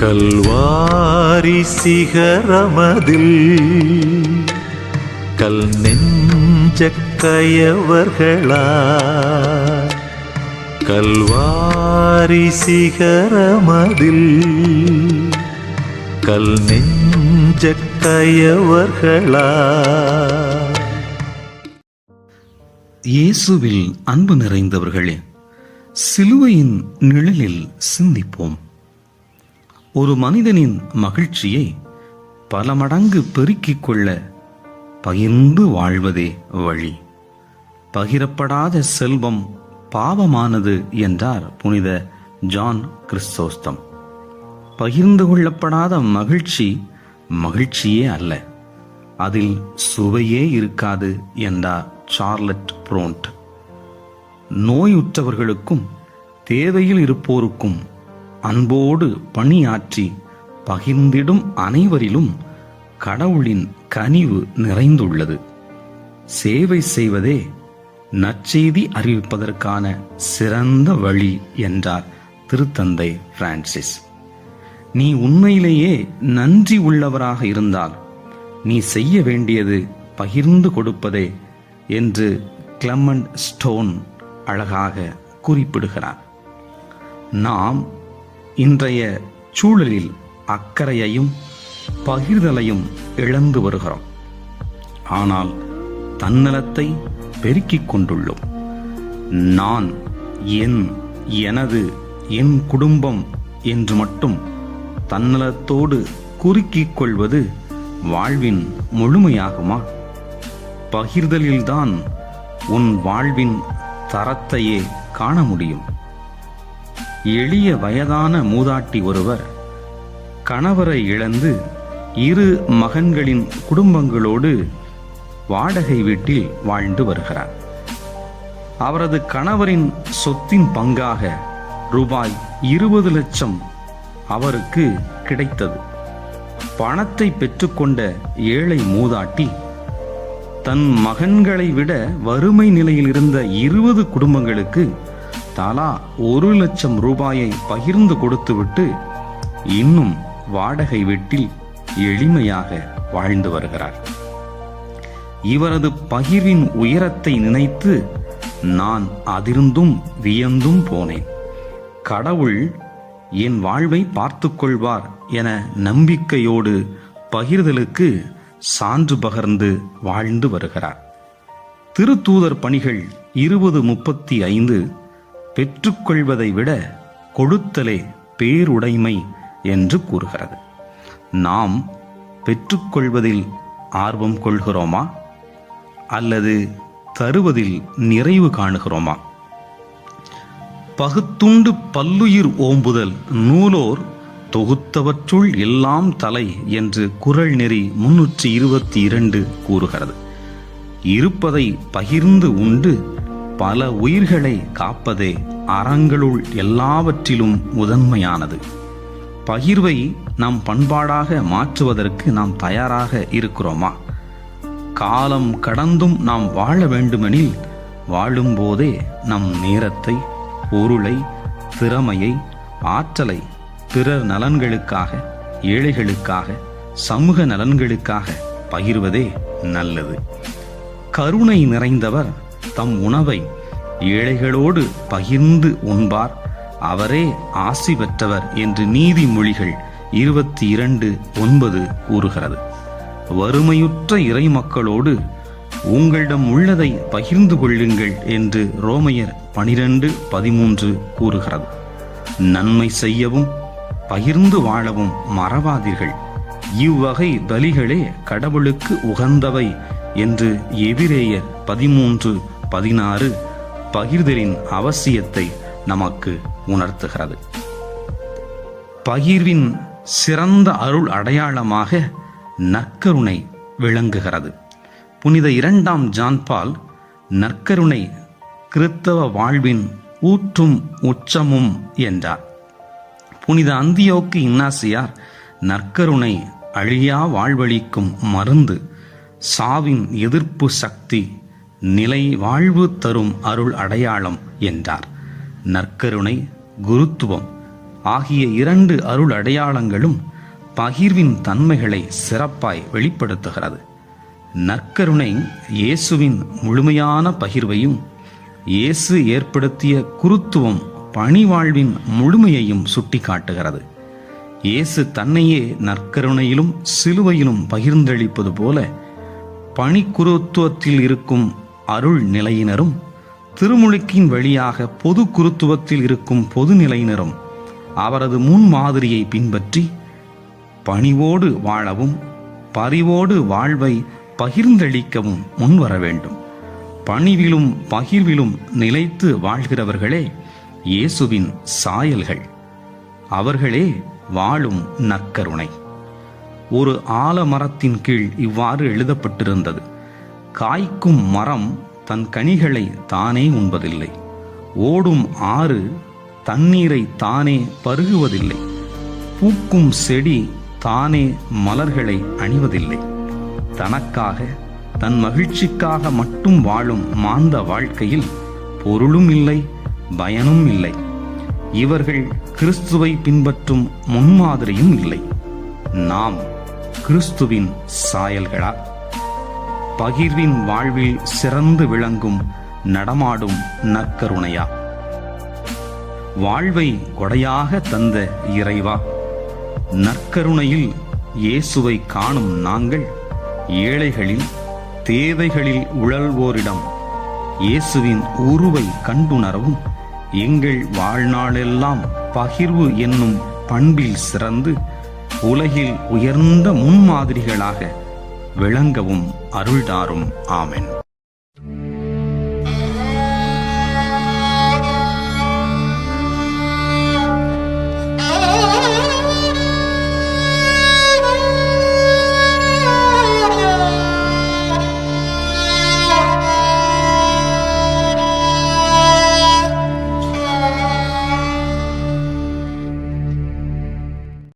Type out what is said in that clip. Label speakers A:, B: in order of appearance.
A: கல்வாரி சிகரமதில் கல் நெஞ்ச கயவர்களா கல்வாரி சிகரமதில் கல் நெஞ்ச கயவர்களா
B: இயேசுவில் அன்பு நிறைந்தவர்களே சிலுவையின் நிழலில் சிந்திப்போம். ஒரு மனிதனின் மகிழ்ச்சியை பல மடங்கு பெருக்கிக் கொள்ள பகிர்ந்து வாழ்வதே வழி. பகிரப்படாத செல்வம் பாவமானது என்றார் புனித ஜான் கிறிஸ்தோஸ்தம். பகிர்ந்து கொள்ளப்படாத மகிழ்ச்சி மகிழ்ச்சியே அல்ல. அதில் சுவையே இருக்காது என்றார் சார்லட் புரோண்ட். நோயுற்றவர்களுக்கும் தேவையில் இருப்போருக்கும் அன்போடு பணியாற்றி பகிர்ந்திடும் அனைவரிலும் கடவுளின் கனிவு நிறைந்துள்ளது. சேவை செய்வதே நற்செய்தி அறிவிப்பதற்கான சிறந்த வழி என்றார் திருத்தந்தை பிரான்சிஸ். நீ உண்மையிலேயே நன்றி உள்ளவராக இருந்தால் நீ செய்ய வேண்டியது பகிர்ந்து கொடுப்பதே என்று கிளமண்ட் ஸ்டோன் அழகாக குறிப்பிடுகிறார். நாம் இன்றைய சூழலில் அக்கறையையும் பகிர்தலையும் இழந்து வருகிறோம். ஆனால் தன்னலத்தை பெருக்கிக் கொண்டுள்ளோம். நான் என் எனது என் குடும்பம் என்று மட்டும் தன்னலத்தோடு குறுக்கிக் கொள்வது வாழ்வின் முழுமையாகுமா? பகிர்தலில்தான் உன் வாழ்வின் தரத்தையே காண முடியும். எளிய வயதான மூதாட்டி ஒருவர் கணவரை இழந்து இரு மகன்களின் குடும்பங்களோடு வாடகை வீட்டில் வாழ்ந்து வருகிறார். அவரது கணவரின் சொத்தின் பங்காக ரூபாய் இருபது லட்சம் அவருக்கு கிடைத்தது. பணத்தை பெற்றுக்கொண்ட ஏழை மூதாட்டி தன் மகன்களை விட வறுமை நிலையில் இருந்த இருபது குடும்பங்களுக்கு தலா ஒரு லட்சம் ரூபாயை பகிர்ந்து கொடுத்துவிட்டு இன்னும் வாடகை வீட்டில் எளிமையாக வாழ்ந்து வருகிறார். இவரது பகிர்வின் உயரத்தை நினைத்து நான் அதிர்ந்தும் வியந்தும் போனேன். கடவுள் என் வாழ்வை பார்த்து கொள்வார் என நம்பிக்கையோடு பகிர்தலுக்கு சான்று பகர்ந்து வாழ்ந்து வருகிறார். திருத்தூதர் பணிகள் இருபது முப்பத்தி ஐந்து பெற்றுக்கொள்வதை விட கொடுத்தலே பேருடைமை என்று கூறுகிறது. நாம் பெற்றுக்கொள்வதில் ஆர்வம் கொள்கிறோமா? அல்லது தருவதில் நிறைவு காணுகிறோமா? பகுத்துண்டு பல்லுயிர் ஓம்புதல் நூலோர் தொகுத்தவற்றுள் எல்லாம் தலை என்று குறள் நெறி முன்னூற்றி இருபத்தி இரண்டு கூறுகிறது. இருப்பதை பகிர்ந்து உண்டு பல உயிர்களை காப்பதே அறங்களுள் எல்லாவற்றிலும் முதன்மையானது. பகிர்வை நம் பண்பாடாக மாற்றுவதற்கு நாம் தயாராக இருக்கிறோமா? காலம் கடந்தும் நாம் வாழ வேண்டுமெனில் வாழும்போதே நம் நேரத்தை பொருளை திறமையை ஆற்றலை பிறர் நலன்களுக்காக ஏழைகளுக்காக சமூக நலன்களுக்காக பகிர்வதே நல்லது. கருணை நிறைந்தவர் தம் உணவை ஏழைகளோடு பகிர்ந்து உண்பார். அவரே ஆசி பெற்றவர் என்று நீதிமொழிகள் இருபத்தி இரண்டு ஒன்பது கூறுகிறது. வறுமையுற்ற இறை மக்களோடு உங்களிடம் உள்ளதை பகிர்ந்து கொள்ளுங்கள் என்று ரோமையர் பனிரெண்டு பதிமூன்று கூறுகிறது. நன்மை செய்யவும் பகிர்ந்து வாழவும் மறவாதீர்கள். இவ்வகை பலிகளே கடவுளுக்கு உகந்தவை என்று எபிரேயர் பதிமூன்று பதினாறு பகிர்தலின் அவசியத்தை நமக்கு உணர்த்துகிறது. பகிர்வின் சிறந்த அருள் அடையாளமாக நற்கருணை விளங்குகிறது. புனித இரண்டாம் ஜான்பால் நற்கருணை கிறித்தவ வாழ்வின் ஊற்றும் உச்சமும் என்றார். புனித அந்தியோக்கு இன்னாசியார் நற்கருணை அழியா வாழ்வழிக்கும் மருந்து சாவின் எதிர்ப்பு சக்தி நிலை வாழ்வு தரும் அருள் அடையாளம் என்றார். நற்கருணை குருத்துவம் ஆகிய இரண்டு அருள் அடையாளங்களும் பகிர்வின் தன்மைகளை சிறப்பாய் வெளிப்படுத்துகிறது. நற்கருணை இயேசுவின் முழுமையான பகிர்வையும் இயேசு ஏற்படுத்திய குருத்துவம் பணிவாழ்வின் முழுமையையும் சுட்டிக்காட்டுகிறது. இயேசு தன்னையே நற்கருணையிலும் சிலுவையிலும் பகிர்ந்தளிப்பது போல பணிக்குருத்துவத்தில் இருக்கும் அருள் நிலையினரும் திருமுழுக்கின் வழியாக பொது குருத்துவத்தில் இருக்கும் பொது நிலையினரும் அவரது முன்மாதிரியை பின்பற்றி பணிவோடு வாழவும் பரிவோடு வாழ்வை பகிர்ந்தளிக்கவும் முன்வர வேண்டும் பணிவிலும் பகிர்விலும் நிலைத்து வாழ்கிறவர்களே இயேசுவின் சாயல்கள். அவர்களே வாழும் நக்கருணை ஒரு ஆலமரத்தின் கீழ் இவ்வாறு எழுதப்பட்டிருந்தது. காய்க்கும் மரம் தன் கனிகளை தானே உண்பதில்லை. ஓடும் ஆறு தண்ணீரை தானே பருகுவதில்லை. பூக்கும் செடி தானே மலர்களை அணிவதில்லை. தனக்காக தன் மகிழ்ச்சிக்காக மட்டும் வாழும் மாந்த வாழ்க்கையில் பொருளும் இல்லை பயனும் இல்லை. இவர்கள் கிறிஸ்துவை பின்பற்றும் முன்மாதிரியும் இல்லை. நாம் கிறிஸ்துவின் சாயல்களா? பகிர்வின் வாழ்வில் சிறந்து விளங்கும் நடமாடும் நற்கருணையா. வாழ்வை கொடையாக தந்த இறைவா நற்கருணையில் இயேசுவை காணும் நாங்கள் ஏழைகளில் தேவைகளில் உழல்வோரிடம் இயேசுவின் உருவை கண்டுணரவும் எங்கள் வாழ்நாளெல்லாம் பகிர்வு என்னும் பண்பில் சிறந்து உலகில் உயர்ந்த முன்மாதிரிகளாக விளங்கவும் அருள்தாரும். ஆமென்.